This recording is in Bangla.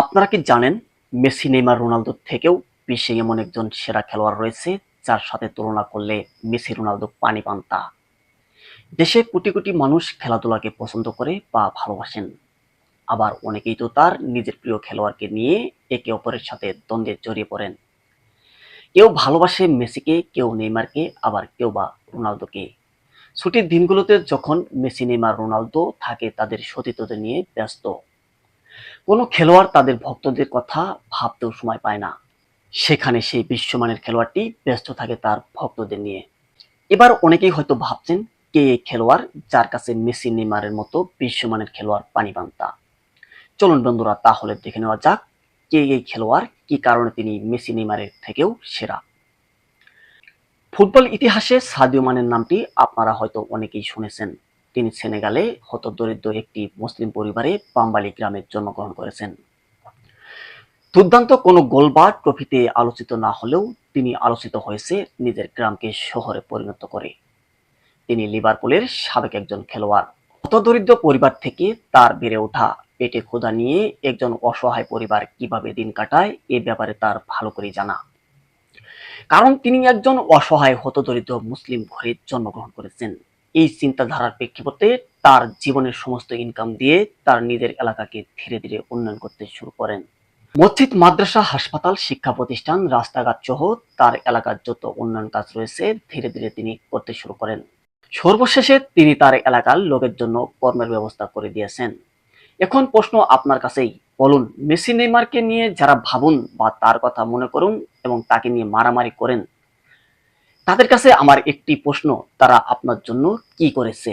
আপনারা কি জানেন মেসি, নেইমার রোনালদোর থেকেও বিশ্বে এমন একজন সেরা খেলোয়াড় রয়েছে যার সাথে তুলনা করলে মেসি, রোনালদো পানি পান্তা দেশে কোটি কোটি মানুষ খেলাধুলাকে পছন্দ করে বা ভালোবাসেন। আবার অনেকেই তো তার নিজের প্রিয় খেলোয়াড়কে নিয়ে একে অপরের সাথে দ্বন্দ্বে জড়িয়ে পড়েন। কেউ ভালোবাসে মেসিকে, কেউ নেইমারকে, আবার কেউ বা রোনালদোকে। ছুটির দিনগুলোতে যখন মেসি, নেইমার, রোনালদো থাকে তাদের সতীর্থদের নিয়ে ব্যস্ত। কোনো খেলোয়াড় তাদের ভক্তদের কথা ভাবতেও সময় পায় না। সেখানে সেই বিশ্বমানের খেলোয়াড়টি ব্যস্ত থাকে তার ভক্তদের নিয়ে। এবার অনেকেই হয়তো ভাবছেন, কে এই খেলোয়াড় যার কাছে মেসি, নেইমারের মতো বিশ্বমানের খেলোয়াড় পানি পান্তা চলুন বন্ধুরা, তাহলে দেখে নেওয়া যাক, কে এই খেলোয়াড়, কি কারণে তিনি মেসি, নেইমারের থেকেও সেরা? ফুটবল ইতিহাসে সাদিও মানের নামটি আপনারা হয়তো অনেকেই শুনেছেন। তিনি সেনেগালে হতদরিদ্র একটি মুসলিম পরিবারে পাম্বালি গ্রামে জন্মগ্রহণ করেছেন। দুর্দান্ত কোনো গোল বা ট্রফিতে আলোচিত না হলেও তিনি আলোচিত হয়েছে নিজের গ্রামকে শহরে পরিণত করে। তিনি লিভারপুলের সাবেক একজন খেলোয়াড়। হতদরিদ্র পরিবার থেকে তার বেড়ে ওঠা পেটে ক্ষুধা নিয়ে একজন অসহায় পরিবার কীভাবে দিন কাটায় এ ব্যাপারে তার ভালো করে জানা। কারণ তিনি একজন অসহায়, হতদরিদ্র মুসলিম ঘরে জন্মগ্রহণ করেছেন। এই চিন্তাধারার প্রেক্ষাপটে তার জীবনের সমস্ত ইনকাম দিয়ে তার নিজের এলাকাকে ধীরে ধীরে উন্নয়ন করতে শুরু করেন। মসজিদ, মাদ্রাসা, হাসপাতাল, শিক্ষা প্রতিষ্ঠান, রাস্তাঘাট সহ তার এলাকার যত উন্নয়ন কাজ রয়েছে ধীরে ধীরে তিনি করতে শুরু করেন। সর্বশেষে তিনি তার এলাকার লোকের জন্য কর্মের ব্যবস্থা করে দিয়েছেন। এখন প্রশ্ন আপনার কাছেই। বলুন, মেসি নেইমারকে নিয়ে যারা ভাবুন বা তার কথা মনে করুন এবং তাকে নিয়ে মারামারি করেন তাদের কাছে আমার একটি প্রশ্ন তারা আপনার জন্য কি করেছে?